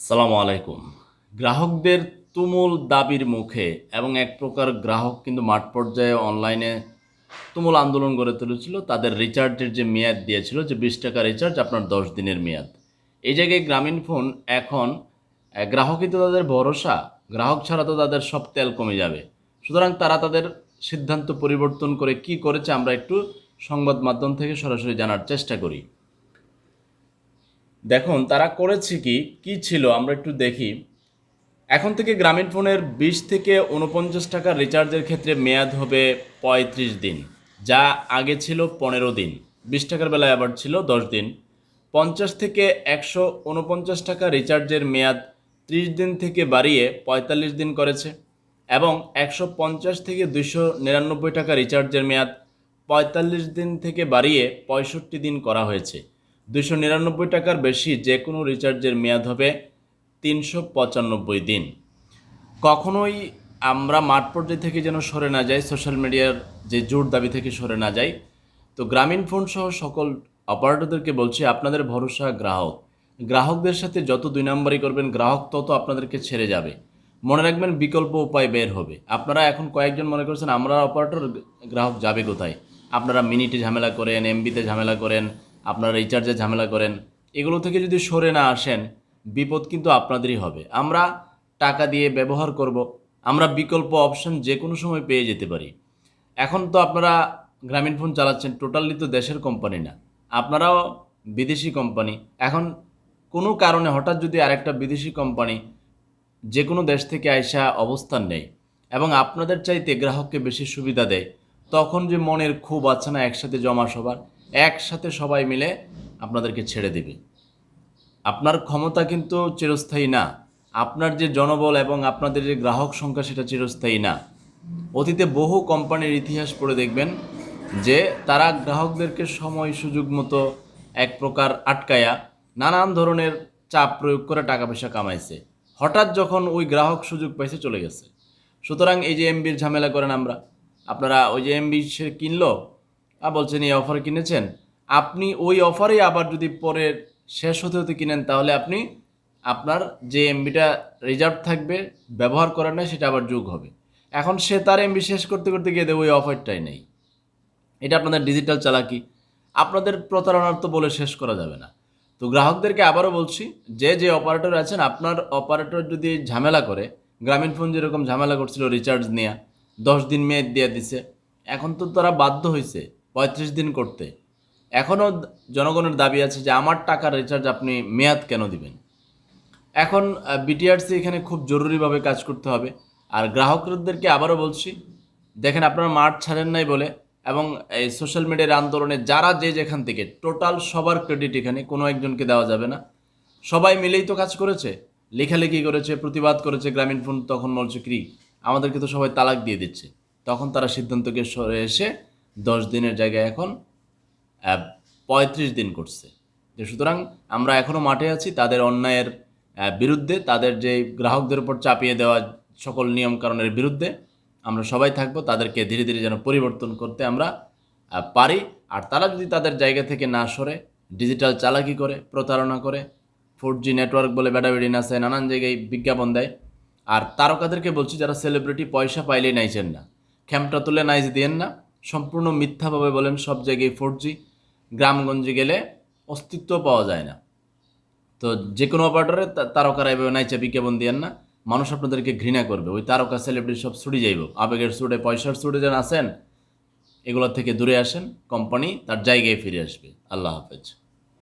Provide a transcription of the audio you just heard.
সালামু আলাইকুম। গ্রাহকদের তুমুল দাবির মুখে এবং এক প্রকার গ্রাহক কিন্তু মাঠ পর্যায়ে অনলাইনে তুমুল আন্দোলন গড়ে তুলেছিল। তাদের রিচার্জের যে মেয়াদ দিয়েছিল, যে বিশ টাকা রিচার্জ, আপনার দশ দিনের মেয়াদ। এই জায়গায় গ্রামীণ ফোন এখন গ্রাহকই তো তাদের ভরসা, গ্রাহক ছাড়া তো তাদের সব তেল কমে যাবে। সুতরাং তারা তাদের সিদ্ধান্ত পরিবর্তন করে কি করেছে আমরা একটু সংবাদ মাধ্যম থেকে সরাসরি জানার চেষ্টা করি। দেখুন, তারা করেছে কি? কি ছিল? আমরা একটু দেখি। এখন থেকে গ্রামীণ ফোনের বিশ থেকে উনপঞ্চাশ টাকা রিচার্জের ক্ষেত্রে মেয়াদ হবে পঁয়ত্রিশ দিন। যা আগে ছিল পনেরো দিন। বিশ টাকার বেলায় আবার ছিল দশ দিন। পঞ্চাশ থেকে একশো উনপঞ্চাশ টাকা রিচার্জের মেয়াদ ত্রিশ দিন থেকে বাড়িয়ে পঁয়তাল্লিশ দিন করেছে। এবং একশো পঞ্চাশ থেকে দুশো নিরানব্বই টাকা রিচার্জের মেয়াদ পঁয়তাল্লিশ দিন থেকে বাড়িয়ে পঁয়ষট্টি দিন করা হয়েছে। দুশো নিরানব্বই টাকার বেশি যে কোনো রিচার্জের মেয়াদ হবে তিনশো পঁচানব্বই দিন। কখনোই আমরা মাঠ পর্যায় থেকে যেন সরে না যাই, সোশ্যাল মিডিয়ার যে জোর দাবি থেকে সরে না যাই। তো গ্রামীণ ফোন সহ সকল অপারেটরদেরকে বলছি, আপনাদের ভরসা গ্রাহক। গ্রাহকদের সাথে যত দুই নম্বরই করবেন, গ্রাহক তত আপনাদেরকে ছেড়ে যাবে। মনে রাখবেন, বিকল্প উপায় বের হবে। আপনারা এখন কয়েকজন মনে করছেন, আমরা অপারেটর, গ্রাহক যাবে কোথায়? আপনারা মিনিটে ঝামেলা করেন, এমবিতে ঝামেলা করেন আপনারা রিচার্জে ঝামেলা করেন, এগুলো থেকে যদি সরে না আসেন, বিপদ কিন্তু আপনাদেরই হবে। আমরা টাকা দিয়ে ব্যবহার করব, আমরা বিকল্প অপশন যে কোনো সময় পেয়ে যেতে পারি। এখন তো আপনারা গ্রামীণ ফোন চালাচ্ছেন টোটালি তো দেশের কোম্পানি না। আপনারাও বিদেশি কোম্পানি এখন কোনো কারণে হঠাৎ যদি আরেকটা বিদেশি কোম্পানি যে কোনো দেশ থেকে আইসা অবস্থান নেই এবং আপনাদের চাইতে গ্রাহককে বেশি সুবিধা দেয়, তখন যে মনের ক্ষোভ আছে না একসাথে জমা সবার একসাথে সবাই মিলে আপনাদেরকে ছেড়ে দেবে। আপনার ক্ষমতা কিন্তু চিরস্থায়ী না। আপনার যে জনবল এবং আপনাদের যে গ্রাহক সংখ্যা সেটা চিরস্থায়ী না। অতীতে বহু কোম্পানির ইতিহাস পড়ে দেখবেন যে তারা গ্রাহকদেরকে সময় সুযোগ মতো এক প্রকার আটকায়া নানান ধরনের চাপ প্রয়োগ করে টাকা পয়সা কামাইছে। হঠাৎ যখন ওই গ্রাহক সুযোগ পাইছে চলে গেছে। সুতরাং এই যে এমবির ঝামেলা করেন আমরা, আপনারা ওই যে এমবি সে কিনলো বলছেন, এই অফার কিনেছেন? আপনি ওই অফারেই আবার যদি পরে শেষ হতে হতে কিনেন, তাহলে আপনি আপনার যে এমবিটা রিজার্ভ থাকবে, ব্যবহার করার নাই সেটা আবার যোগ হবে। এখন সে তার এমবি শেষ করতে করতে গিয়ে দেবে ওই অফারটাই নেই। এটা আপনাদের ডিজিটাল চালাকি। আপনাদের প্রতারণার তো বলে শেষ করা যাবে না। তো গ্রাহকদেরকে আবারও বলছি, যে যে অপারেটর আছেন, আপনার অপারেটর যদি ঝামেলা করে, গ্রামীণ ফোন যেরকম ঝামেলা করছিল রিচার্জ নেওয়া দশ দিন মেয়াদ দিয়ে দিছে, এখন তো তারা বাধ্য হয়েছে পঁয়ত্রিশ দিন করতে। এখনও জনগণের দাবি আছে যে আমার টাকার রিচার্জ আপনি মেয়াদ কেন দিবেন? এখন বিটিআরসি এখানে খুব জরুরিভাবে কাজ করতে হবে। আর গ্রাহকদেরকে আবারও বলছি, দেখেন আপনারা মাঠ ছাড়েন নাই বলে, এবং এই সোশ্যাল মিডিয়ার আন্দোলনে যারা যে যেখান থেকে টোটাল সবার ক্রেডিট এখানে, কোনো একজনকে দেওয়া যাবে না। সবাই মিলেই তো কাজ করেছে। লেখালেখি করেছে, প্রতিবাদ করেছে, গ্রামীণ ফোন তখন বলছে কি আমাদেরকে তো সবাই তালাক দিয়ে দিচ্ছে। তখন তারা সিদ্ধান্তকে সরে এসে দশ দিনের জায়গায় এখন পঁয়ত্রিশ দিন করছে। যে সুতরাং আমরা এখনও মাঠে আছি, তাদের অন্যায়ের বিরুদ্ধে, তাদের যে গ্রাহকদের উপর চাপিয়ে দেওয়া সকল নিয়ম নিয়মকানুনের বিরুদ্ধে আমরা সবাই থাকব, তাদেরকে ধীরে ধীরে যেন পরিবর্তন করতে আমরা পারি। আর তারা যদি তাদের জায়গা থেকে না সরে, ডিজিটাল চালাকি করে, প্রতারণা করে, ফোর জি নেটওয়ার্ক বলে বেড়াবেড়ি নাচে নানান জায়গায় বিজ্ঞাপন দেয়, আর তারকাদেরকে বলছি যারা সেলিব্রিটি পয়সা পাইলেই নাইছেন না। খ্যামটা তুলে নাইচ দিয়েন না। সম্পূর্ণ মিথ্যাভাবে বলেন সব জায়গায় ফোর জি গ্রামগঞ্জে গেলে অস্তিত্ব পাওয়া যায় না। তো যে কোনো অপারেটরে তারকারা এভাবে নাইচা বিজ্ঞাপন দিয়েন না। মানুষ আপনাদেরকে ঘৃণা করবে। ওই তারকা সেলিব্রিটি সব ছুটে যাইব। আবেগের ছুটে, পয়সার সুটে যেন আসেন এগুলো থেকে দূরে আসেন। কোম্পানি তার জায়গায় ফিরে আসবে। আল্লাহ হাফেজ।